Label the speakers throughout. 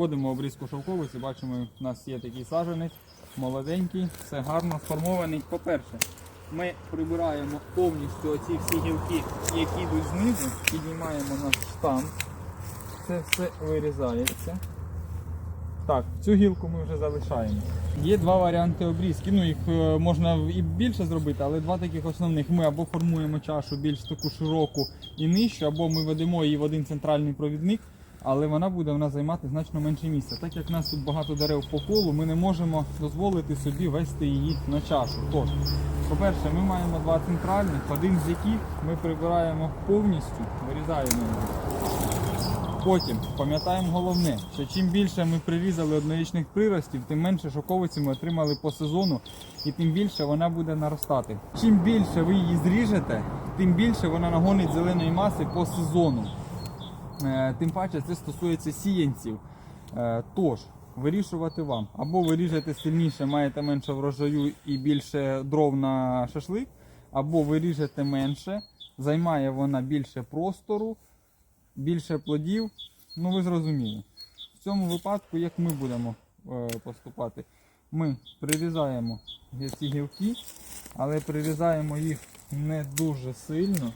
Speaker 1: Вводимо обрізку шовковиці, бачимо, у нас є такий саджанець, молоденький, все гарно сформований. По-перше, ми прибираємо повністю оці всі гілки, які йдуть знизу, піднімаємо наш штамп. Це все вирізається. Так, цю гілку ми вже залишаємо. Є два варіанти обрізки. Ну, їх е, можна і більше зробити, але два таких основних. Ми або формуємо чашу більш таку широку і нижчу, або ми ведемо її в один центральний провідник, але вона буде в нас займати значно менше місця. Так як в нас тут багато дерев по колу, ми не можемо дозволити собі вести її на чашу. Тож, по-перше, ми маємо два центральних, один з яких ми прибираємо повністю, вирізаємо його. Потім пам'ятаємо головне, що чим більше ми прирізали однорічних приростів, тим менше шоковиці ми отримали по сезону, і тим більше вона буде наростати. Чим більше ви її зріжете, тим більше вона нагонить зеленої маси по сезону. Е, Тим паче це стосується сіянців. Е, Тож, вирішувати вам. Або ви ріжете сильніше, маєте менше врожаю і більше дров на шашлик, або ви ріжете менше, займає вона більше простору, більше плодів. Ну ви зрозуміли. В цьому випадку, як ми будемо е, поступати, ми прирізаємо ці гілки, але прирізаємо їх не дуже сильно.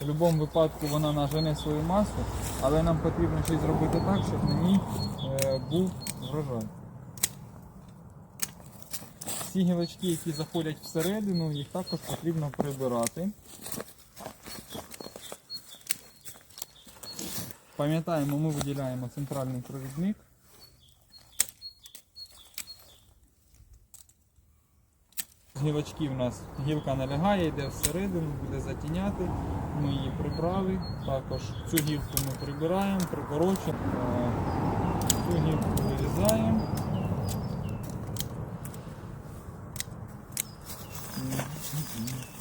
Speaker 1: В будь-якому випадку вона нажене свою масу, але нам потрібно щось зробити так, щоб на ній е, був врожай. Ці гілочки, які заходять всередину, їх також потрібно прибирати. Пам'ятаємо, ми виділяємо центральний провідник. Гілочки в нас гілка налягає, йде всередину, буде затіняти. Ми її прибрали. Також цю гілку ми прибираємо, прикорочуємо. Е, Цю гілку вирізаємо.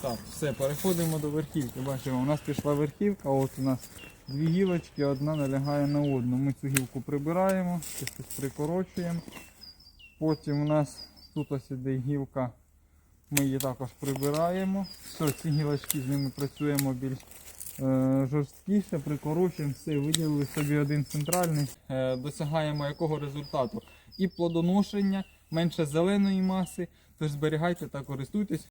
Speaker 1: Так, все, переходимо до верхівки. Бачимо, у нас пішла верхівка, от у нас дві гілочки, одна налягає на одну. Ми цю гілку прибираємо, щось прикорочуємо. Потім у нас тут ось іде гілка, ми її також прибираємо. Все, ці гілочки з ними працюємо більш е, жорсткіше, прикорочуємо, все, виділили собі один центральний. Е, досягаємо якого результату? І плодоношення, менше зеленої маси, тож зберігайте та користуйтесь.